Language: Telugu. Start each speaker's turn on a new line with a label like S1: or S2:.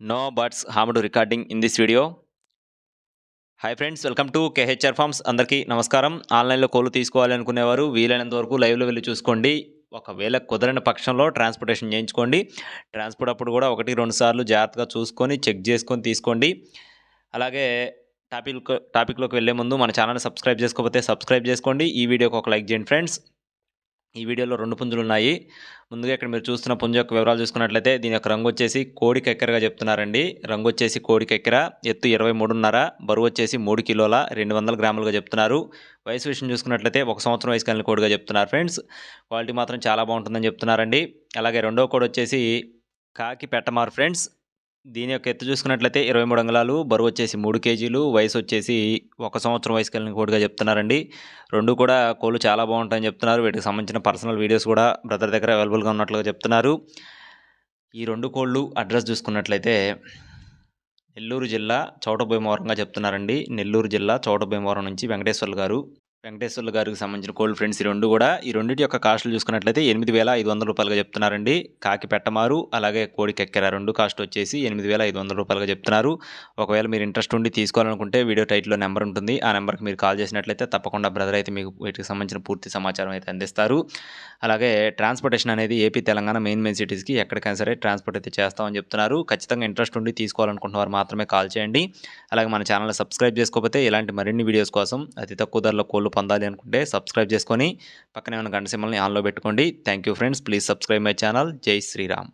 S1: No birds harmed recording in this video hi friends welcome to KHR farms అందరికీ నమస్కారం. ఆన్లైన్లో కోళ్ళు తీసుకోవాలి అనుకునేవారు వీలైనంత వరకు లైవ్లో వెళ్ళి చూసుకోండి. ఒకవేళ కుదరని పక్షంలో ట్రాన్స్పోర్టేషన్ చేయించుకోండి. ట్రాన్స్పోర్ట్ అప్పుడు కూడా ఒకటి రెండు సార్లు జాగ్రత్తగా చూసుకొని చెక్ చేసుకొని తీసుకోండి. అలాగే టాపిక్ టాపిక్లోకి వెళ్ళే ముందు మన ఛానల్ సబ్స్క్రైబ్ చేసుకోకపోతే సబ్స్క్రైబ్ చేసుకోండి. ఈ వీడియోకి ఒక లైక్ చేయండి ఫ్రెండ్స్ ఈ వీడియోలో రెండు పుంజులు ఉన్నాయి. ముందుగా ఇక్కడ మీరు చూస్తున్న పుంజు యొక్క వివరాలు చూసుకున్నట్లయితే దీని యొక్క రంగు వచ్చేసి కోడి కెక్కరగా చెప్తున్నారండి. రంగు వచ్చేసి కోడి కెక్కర ఎత్తు ఇరవై మూడున్నర బరువు వచ్చేసి మూడు కిలోల రెండు వందల గ్రాములుగా చెప్తున్నారు. వయసు విషయం చూసుకున్నట్లయితే ఒక సంవత్సరం వయసు కలిగిన కోడిగా చెప్తున్నారు ఫ్రెండ్స్. క్వాలిటీ మాత్రం చాలా బాగుంటుందని చెప్తున్నారండి. అలాగే రెండో కోడి వచ్చేసి కాకి పెట్టమారు ఫ్రెండ్స్. దీని యొక్క ఎత్తు చూసుకున్నట్లయితే ఇరవై మూడు అంగుళాలు బరువు వచ్చేసి మూడు కేజీలు వయసు వచ్చేసి ఒక సంవత్సరం వయసు కలిగిన కోడిగా చెప్తున్నారండి. రెండు కూడా కోళ్ళు చాలా బాగుంటాయని చెప్తున్నారు. వీటికి సంబంధించిన పర్సనల్ వీడియోస్ కూడా బ్రదర్ దగ్గర అవైలబుల్గా ఉన్నట్లుగా చెప్తున్నారు. ఈ రెండు కోళ్ళు అడ్రస్ చూసుకున్నట్లయితే నెల్లూరు జిల్లా చౌటభీమవరంగా చెప్తున్నారండి. నెల్లూరు జిల్లా చౌటభీమవరం నుంచి వెంకటేశ్వర్లు గారు. వెంకటేశ్వర్లు గారికి సంబంధించిన కోల్డ్ ఫ్రెండ్స్ ఈ రెండు కూడా ఈ రెండింటి యొక్క కాస్టులు చూసుకున్నట్లయితే ఎనిమిది వేల ఐదు వందల రూపాయలుగా చెప్తున్నారండి. కాకి పెట్టమారు అలాగే కోడి కెక్కెర రెండు కాస్ట్ వచ్చేసి ఎనిమిది వేల ఐదు వందల రూపాయలుగా చెప్తున్నారు. ఒకవేళ మీరు ఇంట్రెస్ట్ ఉండి తీసుకోవాలనుకుంటే వీడియో టైట్లో నెంబర్ ఉంటుంది. ఆ నెంబర్కి మీరు కాల్ చేసినట్లయితే తప్పకుండా బ్రదర్ అయితే మీకు వీటికి సంబంధించిన పూర్తి సమాచారం అయితే అందిస్తారు. అలాగే ట్రాన్స్పోర్టేషన్ అనేది ఏపీ తెలంగాణ మెయిన్ మెయిన్ సిటీస్కి ఎక్కడికైనా సరే ట్రాన్స్పోర్ట్ అయితే చేస్తామని చెప్తున్నారు. ఖచ్చితంగా ఇంట్రెస్ట్ ఉండి తీసుకోవాలనుకుంటున్న వారు మాత్రమే కాల్ చేయండి. అలాగే మన ఛానల్ సబ్స్క్రైబ్ చేసుకోకపోతే ఇలాంటి మరిన్ని వీడియోస్ కోసం అతి తక్కువ ధరలో కోళ్ళు పొందాలి అనుకుంటే సబ్స్క్రైబ్ చేసుకొని పక్కనే ఉన్న గంట సింబల్ని ఆన్లో పెట్టుకోండి. Thank you friends please subscribe my channel Jai Shriram